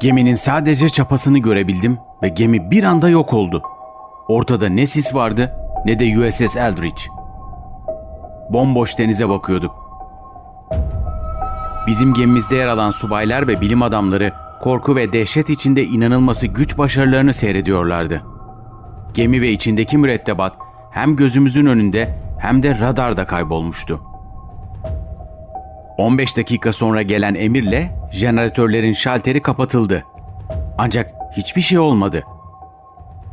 Geminin sadece çapasını görebildim ve gemi bir anda yok oldu. Ortada ne sis vardı ne de USS Eldridge. Bomboş denize bakıyorduk. Bizim gemimizde yer alan subaylar ve bilim adamları korku ve dehşet içinde inanılması güç başarılarını seyrediyorlardı. Gemi ve içindeki mürettebat hem gözümüzün önünde hem de radarda kaybolmuştu. 15 dakika sonra gelen emirle jeneratörlerin şalteri kapatıldı. Ancak hiçbir şey olmadı.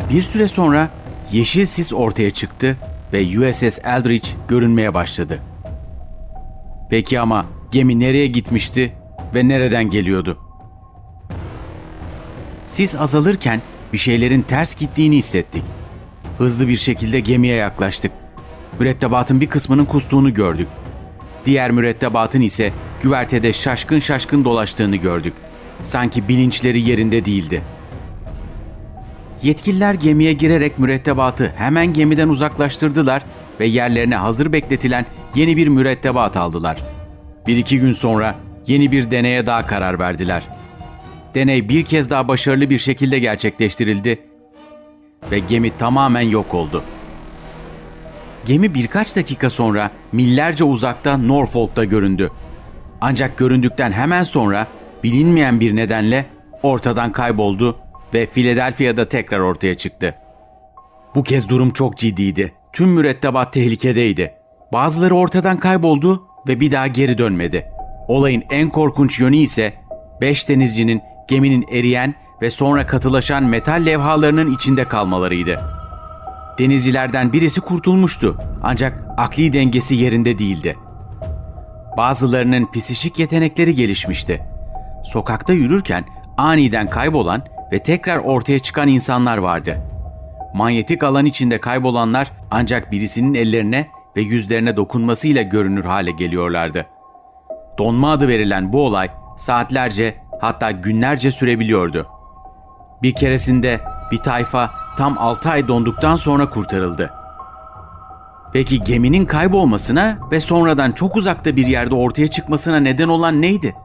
Bir süre sonra yeşil sis ortaya çıktı ve USS Eldridge görünmeye başladı. Peki ama gemi nereye gitmişti ve nereden geliyordu? Sis azalırken bir şeylerin ters gittiğini hissettik. Hızlı bir şekilde gemiye yaklaştık. Mürettebatın bir kısmının kustuğunu gördük. Diğer mürettebatın ise güvertede şaşkın şaşkın dolaştığını gördük. Sanki bilinçleri yerinde değildi. Yetkililer gemiye girerek mürettebatı hemen gemiden uzaklaştırdılar ve yerlerine hazır bekletilen yeni bir mürettebat aldılar. Bir iki gün sonra yeni bir deneye daha karar verdiler. Deney bir kez daha başarılı bir şekilde gerçekleştirildi ve gemi tamamen yok oldu. Gemi birkaç dakika sonra millerce uzakta Norfolk'ta göründü. Ancak göründükten hemen sonra bilinmeyen bir nedenle ortadan kayboldu ve Philadelphia'da tekrar ortaya çıktı. Bu kez durum çok ciddiydi. Tüm mürettebat tehlikedeydi. Bazıları ortadan kayboldu ve bir daha geri dönmedi. Olayın en korkunç yönü ise 5 denizcinin geminin eriyen ve sonra katılaşan metal levhalarının içinde kalmalarıydı. Denizcilerden birisi kurtulmuştu ancak akli dengesi yerinde değildi. Bazılarının psişik yetenekleri gelişmişti. Sokakta yürürken aniden kaybolan ve tekrar ortaya çıkan insanlar vardı. Manyetik alan içinde kaybolanlar ancak birisinin ellerine ve yüzlerine dokunmasıyla görünür hale geliyorlardı. Donma adı verilen bu olay saatlerce hatta günlerce sürebiliyordu. Bir keresinde bir tayfa tam 6 ay donduktan sonra kurtarıldı. Peki geminin kaybolmasına ve sonradan çok uzakta bir yerde ortaya çıkmasına neden olan neydi?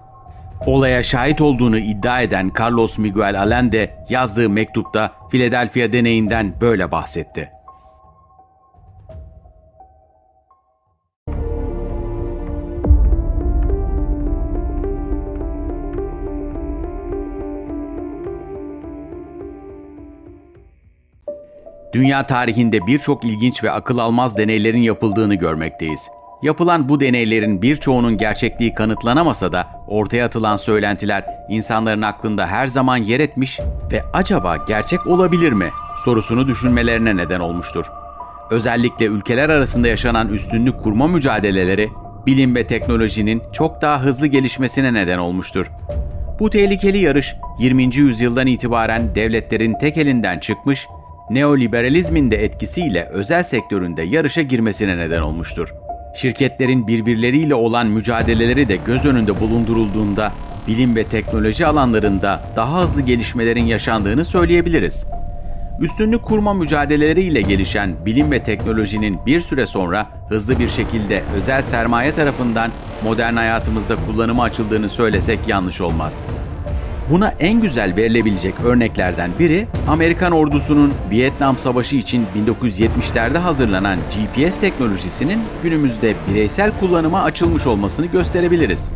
Olaya şahit olduğunu iddia eden Carlos Miguel Allende yazdığı mektupta Philadelphia deneyinden böyle bahsetti. Dünya tarihinde birçok ilginç ve akıl almaz deneylerin yapıldığını görmekteyiz. Yapılan bu deneylerin birçoğunun gerçekliği kanıtlanamasa da ortaya atılan söylentiler insanların aklında her zaman yer etmiş ve acaba gerçek olabilir mi sorusunu düşünmelerine neden olmuştur. Özellikle ülkeler arasında yaşanan üstünlük kurma mücadeleleri bilim ve teknolojinin çok daha hızlı gelişmesine neden olmuştur. Bu tehlikeli yarış 20. yüzyıldan itibaren devletlerin tek elinden çıkmış, neoliberalizmin de etkisiyle özel sektöründe yarışa girmesine neden olmuştur. Şirketlerin birbirleriyle olan mücadeleleri de göz önünde bulundurulduğunda bilim ve teknoloji alanlarında daha hızlı gelişmelerin yaşandığını söyleyebiliriz. Üstünlük kurma mücadeleleriyle gelişen bilim ve teknolojinin bir süre sonra hızlı bir şekilde özel sermaye tarafından modern hayatımızda kullanıma açıldığını söylesek yanlış olmaz. Buna en güzel verilebilecek örneklerden biri Amerikan ordusunun Vietnam Savaşı için 1970'lerde hazırlanan GPS teknolojisinin günümüzde bireysel kullanıma açılmış olmasını gösterebiliriz.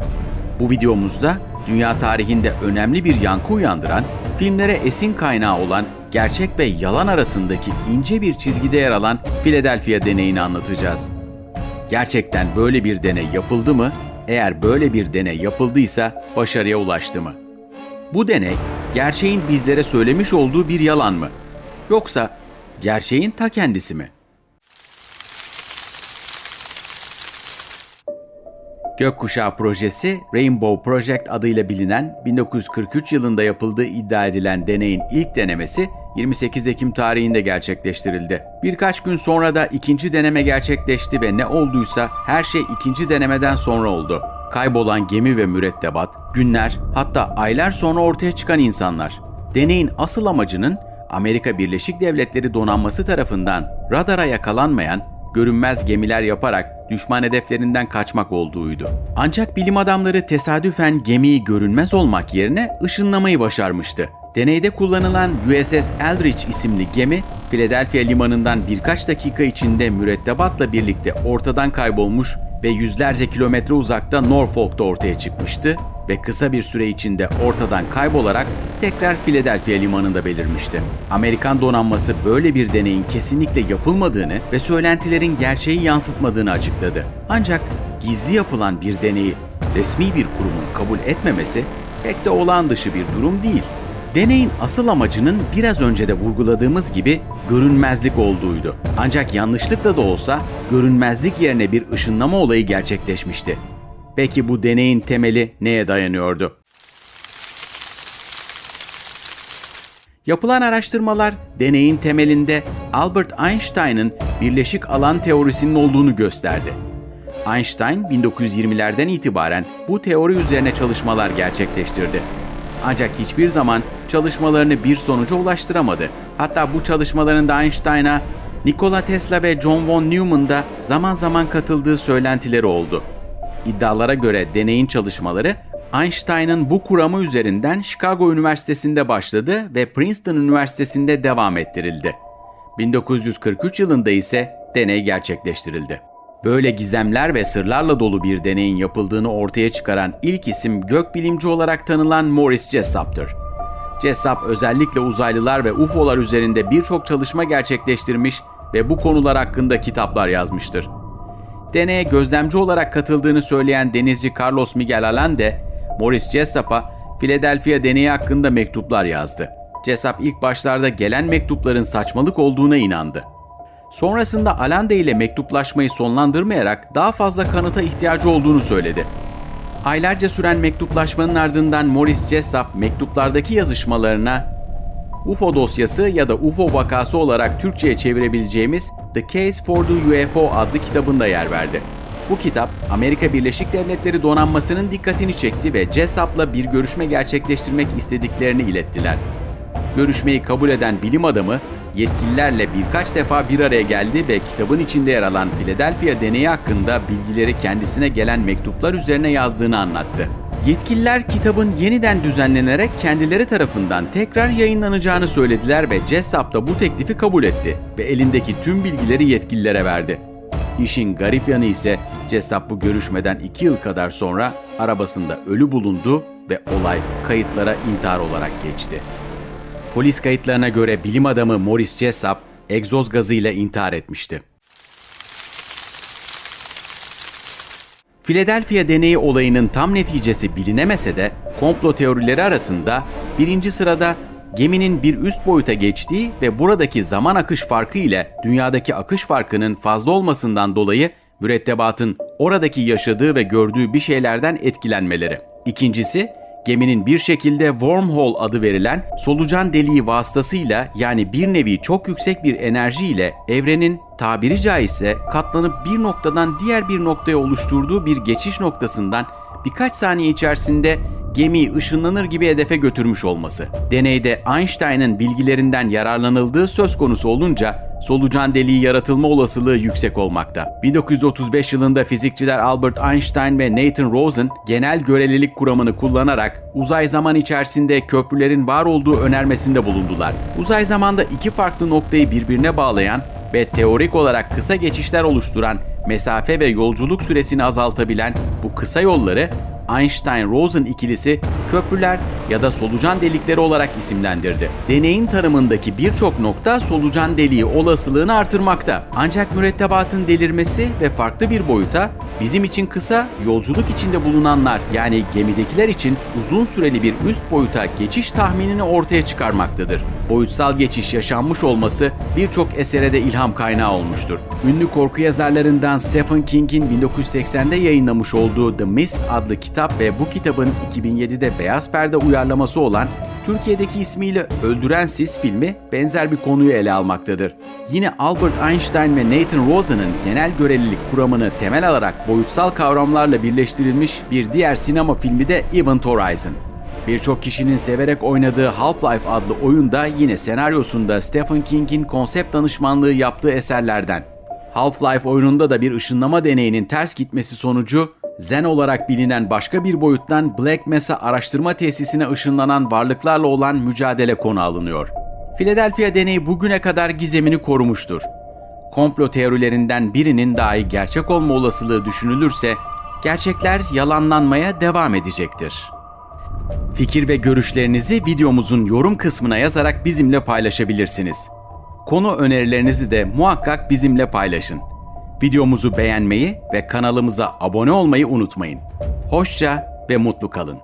Bu videomuzda dünya tarihinde önemli bir yankı uyandıran, filmlere esin kaynağı olan gerçek ve yalan arasındaki ince bir çizgide yer alan Philadelphia deneyini anlatacağız. Gerçekten böyle bir deney yapıldı mı? Eğer böyle bir deney yapıldıysa başarıya ulaştı mı? Bu deney gerçeğin bizlere söylemiş olduğu bir yalan mı? Yoksa gerçeğin ta kendisi mi? Gökkuşağı projesi Rainbow Project adıyla bilinen 1943 yılında yapıldığı iddia edilen deneyin ilk denemesi 28 Ekim tarihinde gerçekleştirildi. Birkaç gün sonra da ikinci deneme gerçekleşti ve ne olduysa her şey ikinci denemeden sonra oldu. Kaybolan gemi ve mürettebat, günler hatta aylar sonra ortaya çıkan insanlar. Deneyin asıl amacının Amerika Birleşik Devletleri donanması tarafından radara yakalanmayan görünmez gemiler yaparak düşman hedeflerinden kaçmak olduğuydu. Ancak bilim adamları tesadüfen gemiyi görünmez olmak yerine ışınlamayı başarmıştı. Deneyde kullanılan USS Eldridge isimli gemi, Philadelphia limanından birkaç dakika içinde mürettebatla birlikte ortadan kaybolmuş ve yüzlerce kilometre uzakta Norfolk'ta ortaya çıkmıştı ve kısa bir süre içinde ortadan kaybolarak tekrar Philadelphia limanında belirmişti. Amerikan donanması böyle bir deneyin kesinlikle yapılmadığını ve söylentilerin gerçeği yansıtmadığını açıkladı. Ancak gizli yapılan bir deneyi resmi bir kurumun kabul etmemesi pek de olağan dışı bir durum değil. Deneyin asıl amacının biraz önce de vurguladığımız gibi görünmezlik olduğuydu. Ancak yanlışlıkla da olsa görünmezlik yerine bir ışınlama olayı gerçekleşmişti. Peki bu deneyin temeli neye dayanıyordu? Yapılan araştırmalar deneyin temelinde Albert Einstein'ın birleşik alan teorisinin olduğunu gösterdi. Einstein 1920'lerden itibaren bu teori üzerine çalışmalar gerçekleştirdi. Ancak hiçbir zaman çalışmalarını bir sonuca ulaştıramadı. Hatta bu çalışmalarında Einstein'a Nikola Tesla ve John von Neumann da zaman zaman katıldığı söylentileri oldu. İddialara göre deneyin çalışmaları Einstein'ın bu kuramı üzerinden Chicago Üniversitesi'nde başladı ve Princeton Üniversitesi'nde devam ettirildi. 1943 yılında ise deney gerçekleştirildi. Böyle gizemler ve sırlarla dolu bir deneyin yapıldığını ortaya çıkaran ilk isim gökbilimci olarak tanınan Morris Jessup'tır. Jessup özellikle uzaylılar ve UFO'lar üzerinde birçok çalışma gerçekleştirmiş ve bu konular hakkında kitaplar yazmıştır. Deneye gözlemci olarak katıldığını söyleyen denizci Carlos Miguel Allende, Morris Jessup'a Philadelphia deneyi hakkında mektuplar yazdı. Jessup ilk başlarda gelen mektupların saçmalık olduğuna inandı. Sonrasında Allende ile mektuplaşmayı sonlandırmayarak daha fazla kanıta ihtiyacı olduğunu söyledi. Aylarca süren mektuplaşmanın ardından Morris Jessup mektuplardaki yazışmalarına UFO dosyası ya da UFO vakası olarak Türkçe'ye çevirebileceğimiz The Case for the UFO adlı kitabında yer verdi. Bu kitap Amerika Birleşik Devletleri donanmasının dikkatini çekti ve Jessup'la bir görüşme gerçekleştirmek istediklerini ilettiler. Görüşmeyi kabul eden bilim adamı yetkililerle birkaç defa bir araya geldi ve kitabın içinde yer alan Philadelphia deneyi hakkında bilgileri kendisine gelen mektuplar üzerine yazdığını anlattı. Yetkililer kitabın yeniden düzenlenerek kendileri tarafından tekrar yayınlanacağını söylediler ve Jessup da bu teklifi kabul etti ve elindeki tüm bilgileri yetkililere verdi. İşin garip yanı ise Jessup bu görüşmeden iki yıl kadar sonra arabasında ölü bulundu ve olay kayıtlara intihar olarak geçti. Polis kayıtlarına göre bilim adamı Morris Jessup egzoz gazıyla intihar etmişti. Philadelphia deneyi olayının tam neticesi bilinemese de komplo teorileri arasında birinci sırada geminin bir üst boyuta geçtiği ve buradaki zaman akış farkı ile dünyadaki akış farkının fazla olmasından dolayı mürettebatın oradaki yaşadığı ve gördüğü bir şeylerden etkilenmeleri. İkincisi, geminin bir şekilde wormhole adı verilen solucan deliği vasıtasıyla yani bir nevi çok yüksek bir enerji ile evrenin tabiri caizse katlanıp bir noktadan diğer bir noktaya oluşturduğu bir geçiş noktasından birkaç saniye içerisinde gemiyi ışınlanır gibi hedefe götürmüş olması. Deneyde Einstein'ın bilgilerinden yararlanıldığı söz konusu olunca solucan deliği yaratılma olasılığı yüksek olmakta. 1935 yılında fizikçiler Albert Einstein ve Nathan Rosen genel görelilik kuramını kullanarak uzay zaman içerisinde köprülerin var olduğu önermesinde bulundular. Uzay zamanda iki farklı noktayı birbirine bağlayan ve teorik olarak kısa geçişler oluşturan mesafe ve yolculuk süresini azaltabilen bu kısa yolları Einstein-Rosen ikilisi köprüler ya da solucan delikleri olarak isimlendirdi. Deneyin tanımındaki birçok nokta solucan deliği olasılığını artırmakta. Ancak mürettebatın delirmesi ve farklı bir boyuta bizim için kısa, yolculuk içinde bulunanlar yani gemidekiler için uzun süreli bir üst boyuta geçiş tahminini ortaya çıkarmaktadır. Boyutsal geçiş yaşanmış olması birçok esere de ilham kaynağı olmuştur. Ünlü korku yazarlarından Stephen King'in 1980'de yayınlamış olduğu The Mist adlı kitap ve bu kitabın 2007'de Beyaz Perde uyarlaması olan Türkiye'deki ismiyle Öldüren Sis filmi benzer bir konuyu ele almaktadır. Yine Albert Einstein ve Nathan Rosen'ın genel görelilik kuramını temel alarak boyutsal kavramlarla birleştirilmiş bir diğer sinema filmi de Event Horizon. Birçok kişinin severek oynadığı Half-Life adlı oyun da yine senaryosunda Stephen King'in konsept danışmanlığı yaptığı eserlerden. Half-Life oyununda da bir ışınlama deneyinin ters gitmesi sonucu Zen olarak bilinen başka bir boyuttan Black Mesa araştırma tesisine ışınlanan varlıklarla olan mücadele konu alınıyor. Philadelphia deneyi bugüne kadar gizemini korumuştur. Komplo teorilerinden birinin dahi gerçek olma olasılığı düşünülürse gerçekler yalanlanmaya devam edecektir. Fikir ve görüşlerinizi videomuzun yorum kısmına yazarak bizimle paylaşabilirsiniz. Konu önerilerinizi de muhakkak bizimle paylaşın. Videomuzu beğenmeyi ve kanalımıza abone olmayı unutmayın. Hoşça ve mutlu kalın.